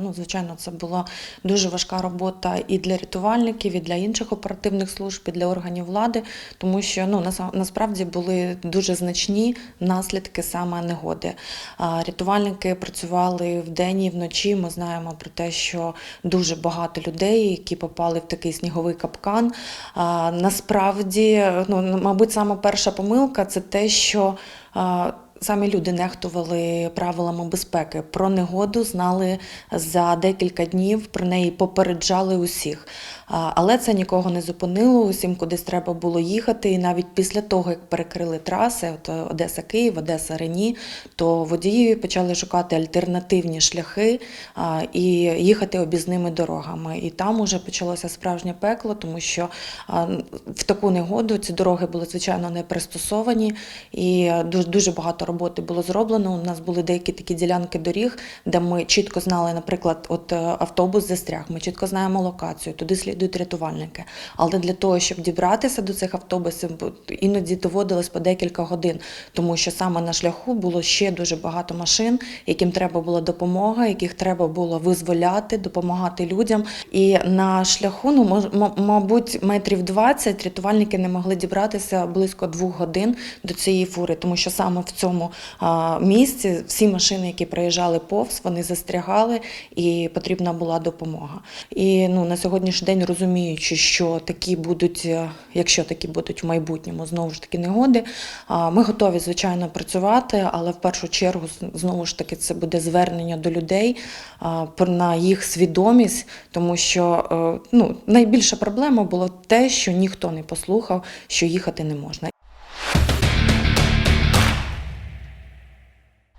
Ну, звичайно, це була дуже важка робота і для рятувальників, і для інших оперативних служб, і для органів влади, тому що ну насправді були дуже значні наслідки саме негоди. Рятувальники працювали вдень і вночі. Ми знаємо про те, що дуже багато людей, які попали в такий сніговий капкан. Насправді, ну мабуть, саме перша помилка це те, що Самі люди нехтували правилами безпеки. Про негоду знали за декілька днів, про неї попереджали усіх. Але це нікого не зупинило, усім кудись треба було їхати. І навіть після того, як перекрили траси, от Одеса Київ, Одеса Рені, то водії почали шукати альтернативні шляхи і їхати обізними дорогами. І там уже почалося справжнє пекло, тому що в таку негоду ці дороги були звичайно не пристосовані, і е, дуже багато роботи було зроблено. У нас були деякі такі ділянки доріг, де ми чітко знали, наприклад, от е, автобус застряг, ми чітко знаємо локацію, туди слідують рятувальники. Але для того, щоб дібратися до цих автобусів, іноді доводилось по декілька годин, тому що саме на шляху було ще дуже багато машин, яким треба була допомога, яких треба було визволяти, допомагати людям. І на шляху, ну мабуть, метрів 20 рятувальники не могли дібратися близько двох годин до цієї фури, тому що саме в цьому а, місці всі машини, які проїжджали повз, вони застрягали і потрібна була допомога. І ну на сьогоднішній день розуміючи, що такі будуть, е, якщо такі будуть в майбутньому знову ж таки негоди, ми готові звичайно працювати, але в першу чергу знову ж таки це буде звернення до людей на їх свідомість, тому що е, ну найбільша проблема було те, що ніхто не послухав, що їхати не можна.